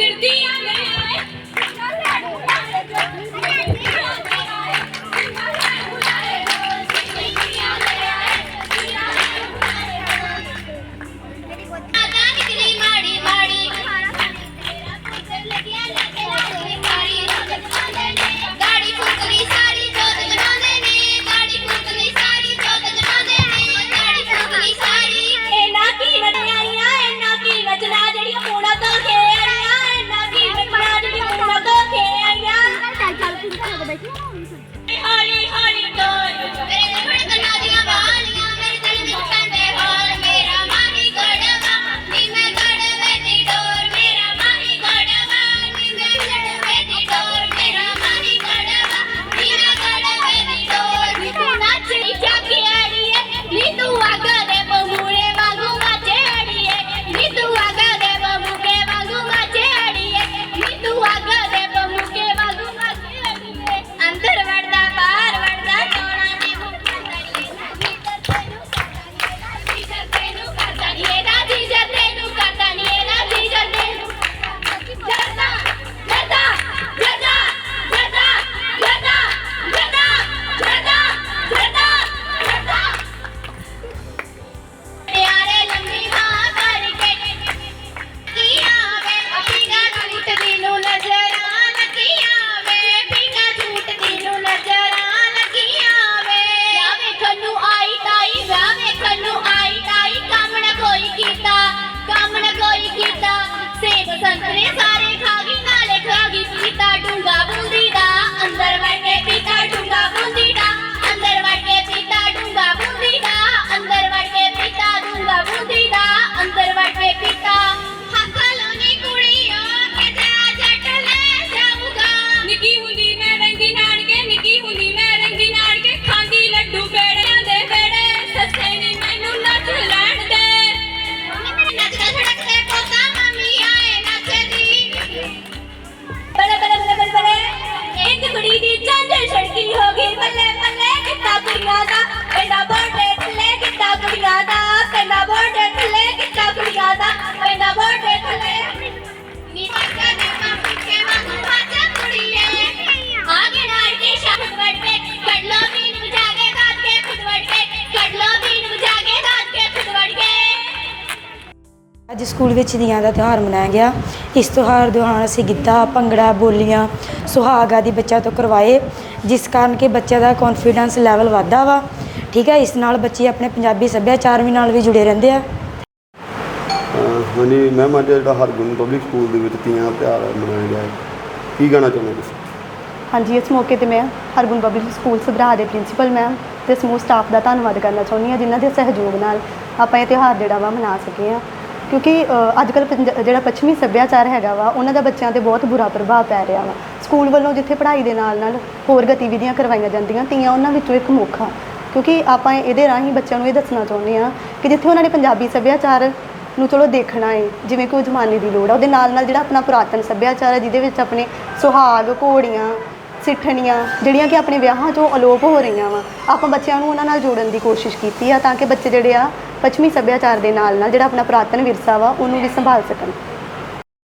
perder dia. ਸਾਰੇ ਖਾ ਗਈ ਨਾਲੇ ਖਾ ਗਈ ਸੀਤਾ ਡੂੰਗਾ ਬੁੰਦੀ ਦਾ ਅੰਦਰ ਵੜ ਅੱਜ ਸਕੂਲ ਵਿੱਚ ਤੀਆਂ ਦਾ ਤਿਉਹਾਰ ਮਨਾਇਆ ਗਿਆ। ਇਸ ਤਿਉਹਾਰ ਦੌਰਾਨ ਅਸੀਂ ਗਿੱਧਾ ਭੰਗੜਾ ਬੋਲੀਆਂ ਸੁਹਾਗ ਆਦਿ ਬੱਚਿਆਂ ਤੋਂ ਕਰਵਾਏ ਜਿਸ ਕਾਰਨ ਕਿ ਬੱਚਿਆਂ ਦਾ ਕੌਨਫੀਡੈਂਸ ਲੈਵਲ ਵਧਦਾ ਵਾ। ਠੀਕ ਹੈ ਇਸ ਨਾਲ ਬੱਚੇ ਆਪਣੇ ਪੰਜਾਬੀ ਸੱਭਿਆਚਾਰ ਵੀ ਨਾਲ ਵੀ ਜੁੜੇ ਰਹਿੰਦੇ ਆ। ਹਾਂਜੀ ਮੈਮ ਅੱਜ ਜਿਹੜਾ ਹਰਗੁਣ ਪਬਲਿਕ ਸਕੂਲ ਦੇ ਵਿੱਚ ਤੀਆਂ ਤਿਉਹਾਰ ਮਨਾਇਆ ਗਿਆ ਹੈ। ਕੀ ਕਹਿਣਾ ਚਾਹੁੰਦੇ ਤੁਸੀਂ? ਹਾਂਜੀ ਇਸ ਮੌਕੇ ਤੇ ਮੈਂ ਹਰਗੁਣ ਪਬਲਿਕ ਸਕੂਲ ਸਭਰਾ ਦੇ ਪ੍ਰਿੰਸੀਪਲ ਮੈਮ ਤੇ ਸਮੂਹ ਸਟਾਫ ਦਾ ਧੰਨਵਾਦ ਕਰਨਾ ਚਾਹੁੰਦੀ ਹਾਂ ਜਿਨ੍ਹਾਂ ਦੇ ਸਹਿਯੋਗ ਨਾਲ ਆਪਾਂ ਇਹ ਤਿਉਹਾਰ ਜਿਹੜਾ ਵਾ ਮਨਾ ਸਕੇ ਹਾਂ। ਕਿਉਂਕਿ ਅੱਜ ਕੱਲ ਜਿਹੜਾ ਪੱਛਮੀ ਸੱਭਿਆਚਾਰ ਹੈਗਾ ਵਾ, ਉਹਨਾਂ ਦਾ ਬੱਚਿਆਂ ਤੇ ਬਹੁਤ ਬੁਰਾ ਪ੍ਰਭਾਵ ਪੈ ਰਿਹਾ ਵਾ। ਸਕੂਲ ਵੱਲੋਂ ਜਿੱਥੇ ਪੜ੍ਹਾਈ ਦੇ ਨਾਲ ਨਾਲ ਹੋਰ ਗਤੀਵਿਧੀਆਂ ਕਰਵਾਈਆਂ ਜਾਂਦੀਆਂ, ਤੀਆਂ ਉਹਨਾਂ ਵਿੱਚੋਂ ਇੱਕ ਮੁੱਖ ਆ। ਕਿਉਂਕਿ ਆਪਾਂ ਇਹਦੇ ਰਾਹੀਂ ਬੱਚਿਆਂ ਨੂੰ ਇਹ ਦੱਸਣਾ ਚਾਹੁੰਦੇ ਹਾਂ ਕਿ ਜਿੱਥੇ ਉਹਨਾਂ ਨੇ ਪੰਜਾਬੀ ਸੱਭਿਆਚਾਰ ਨੂੰ ਚਲੋ ਦੇਖਣਾ ਹੈ ਜਿਵੇਂ ਕਿ ਉਹ ਜ਼ਮਾਨੇ ਦੀ ਲੋੜ ਆ, ਉਹਦੇ ਨਾਲ ਨਾਲ ਜਿਹੜਾ ਆਪਣਾ ਪੁਰਾਤਨ ਸੱਭਿਆਚਾਰ ਹੈ ਜਿਹਦੇ ਵਿੱਚ ਆਪਣੇ ਸੁਹਾਗ, ਘੋੜੀਆਂ, ਸਿੱਠਣੀਆਂ, ਜਿਹੜੀਆਂ ਕਿ ਆਪਣੇ ਵਿਆਹਾਂ 'ਚੋਂ ਅਲੋਪ ਹੋ ਰਹੀਆਂ ਵਾ, ਆਪਾਂ ਬੱਚਿਆਂ ਨੂੰ ਉਹਨਾਂ ਨਾਲ ਜੋੜਨ ਦੀ ਕੋਸ਼ਿਸ਼ ਕੀਤੀ ਆ ਤਾਂ ਕਿ ਬੱਚੇ ਜਿਹੜੇ ਆ ਪੱਛਮੀ ਸੱਭਿਆਚਾਰ ਦੇ ਨਾਲ ਨਾਲ ਜਿਹੜਾ ਆਪਣਾ ਪੁਰਾਤਨ ਵਿਰਸਾ ਵਾ, ਉਹਨੂੰ ਵੀ ਸੰਭਾਲ ਸਕਣ।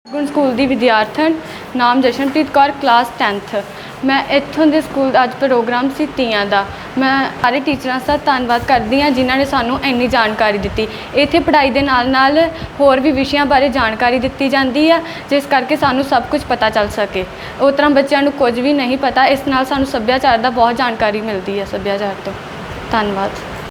ਗੁਣ ਸਕੂਲ ਦੀ ਵਿਦਿਆਰਥਣ ਨਾਮ ਜਸ਼ਨਪ੍ਰੀਤ ਕੌਰ ਕਲਾਸ 10th ਮੈਂ ਇੱਥੋਂ ਦੇ ਸਕੂਲ ਦਾ ਅੱਜ ਪ੍ਰੋਗਰਾਮ ਸੀ ਤੀਆਂ ਦਾ। ਮੈਂ ਸਾਰੇ ਟੀਚਰਾਂ ਦਾ ਧੰਨਵਾਦ ਕਰਦੀ ਹਾਂ ਜਿਨ੍ਹਾਂ ਨੇ ਸਾਨੂੰ ਇੰਨੀ ਜਾਣਕਾਰੀ ਦਿੱਤੀ। ਇੱਥੇ ਪੜ੍ਹਾਈ ਦੇ ਨਾਲ ਨਾਲ ਹੋਰ ਵੀ ਵਿਸ਼ਿਆਂ ਬਾਰੇ ਜਾਣਕਾਰੀ ਦਿੱਤੀ ਜਾਂਦੀ ਆ, ਜਿਸ ਕਰਕੇ ਸਾਨੂੰ ਸਭ ਕੁਝ ਪਤਾ ਚੱਲ ਸਕੇ। ਉਸ ਤਰ੍ਹਾਂ ਬੱਚਿਆਂ ਨੂੰ ਕੁਝ ਵੀ ਨਹੀਂ ਪਤਾ, ਇਸ ਨਾਲ ਸਾਨੂੰ ਸੱਭਿਆਚਾਰ ਦਾ ਬਹੁਤ ਜਾਣਕਾਰੀ ਮਿਲਦੀ ਹੈ ਸੱਭਿਆਚਾਰ ਤੋਂ। ਧੰਨਵਾਦ।